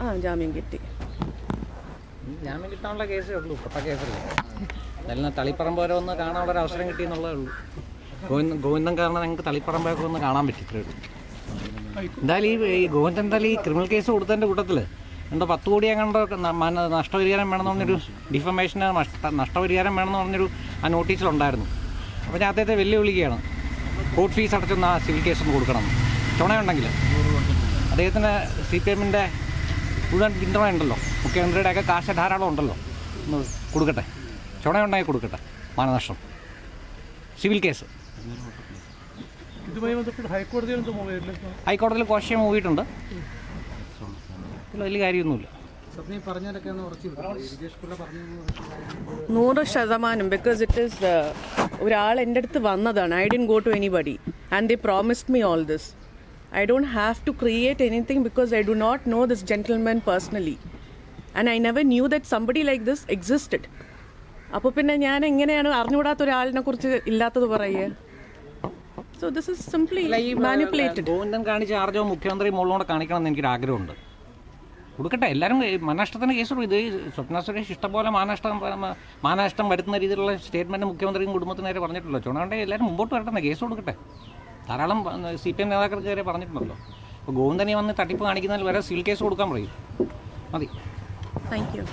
ആ ജാമ്യം കിട്ടി. ജാമ്യം കിട്ടാനുള്ള കേസേ ഉള്ളൂ പൊട്ട കേസല്ലേ. എന്നാലും തളിപ്പറമ്പ് വരെ ഒന്ന് കാണാനുള്ള ഒരു അവസരം കിട്ടി എന്നുള്ളതേ ഉള്ളൂ. ഗോവിന്ദൻ ഗോവിന്ദൻ കാരണം ഞങ്ങൾക്ക് തളിപ്പറമ്പൊക്കെ ഒന്ന് കാണാൻ പറ്റി ഇത്രയേ ഉള്ളൂ എന്തായാലും ഈ ഈ ഗോവിന്ദൻ എന്തായാലും ഈ ക്രിമിനൽ കേസ് കൊടുത്തതിന്റെ കൂട്ടത്തിൽ എന്തോ പത്ത് കോടി അങ്ങനെ മന- നഷ്ടപരിഹാരം വേണമെന്ന് പറഞ്ഞൊരു ഡിഫമേഷന് നഷ്ട നഷ്ടപരിഹാരം വേണമെന്ന് പറഞ്ഞൊരു ആ നോട്ടീസിലുണ്ടായിരുന്നു അപ്പോൾ ഞാൻ അദ്ദേഹത്തെ വെല്ലുവിളിക്കുകയാണ്. കോർട്ട് ഫീസ് അടച്ചൊന്ന് ആ സിവിൽ കേസ് ഒന്ന് കൊടുക്കണം. ചുണയുണ്ടെങ്കിൽ. അദ്ദേഹത്തിന് സി പി എമ്മിന്റെ മുഴുവൻ പിന്തുണ ഉണ്ടല്ലോ മുഖ്യമന്ത്രിയുടെ ഒക്കെ കാശ് ധാരാളം ഉണ്ടല്ലോ. ഒന്ന് കൊടുക്കട്ടെ. ചുണയുണ്ടെങ്കിൽ കൊടുക്കട്ടെ. മാനനഷ്ടം. Civil case. ഇതുമായി ബന്ധപ്പെട്ട് ഹൈക്കോടതിയിൽ കോശം ഹൈക്കോടതിയിൽ കോശയം മൂവിയിട്ടുണ്ട്. ഇതിൽ വലിയ കാര്യമൊന്നുമില്ല. നൂറ് ശതമാനം ബിക്കോസ് ഇറ്റ് ഈസ് ഒരാൾ എന്റെ അടുത്ത് വന്നതാണ്. I didn't go to anybody and they promised me all this I don't have to create anything because I do not know this gentlemen personally and I never knew that somebody like this existed അപ്പോൾ പിന്നെ ഞാൻ എങ്ങനെയാണ് അറിഞ്ഞുകൂടാത്ത ഒരാളിനെ കുറിച്ച് ഇല്ലാത്തത് പറയുക so this is simply manipulated കാണിച്ച ആർജവും മുഖ്യമന്ത്രി മുകളിലൂടെ കാണിക്കണം എന്ന് എനിക്കൊരു ആഗ്രഹമുണ്ട് കൊടുക്കട്ടെ. എല്ലാവരും മാനനഷ്ടത്തിന് കേസ്. ഇത് സ്വപ്ന സുരേഷ് ഇഷ്ടംപോലെ മാനനഷ്ടം മാനനഷ്ടം വരുത്തുന്ന രീതിയിലുള്ള സ്റ്റേറ്റ്മെന്റ് മുഖ്യമന്ത്രിയും കുടുംബത്തിന് നേരെ പറഞ്ഞിട്ടുള്ളൂ ചുണകളുടെ എല്ലാവരും മുമ്പോട്ട് വരട്ടെ കേസ് കൊടുക്കട്ടെ. ധാരാളം സി പി എം നേതാക്കൾക്ക് വരെ പറഞ്ഞിട്ടുണ്ടല്ലോ. അപ്പോൾ ഗോവിന്ദനെ വന്ന് തട്ടിപ്പ് കാണിക്കുന്നതിൽ വരെ സിവിൽ കേസ് കൊടുക്കാൻ പറയും. മതി. Thank you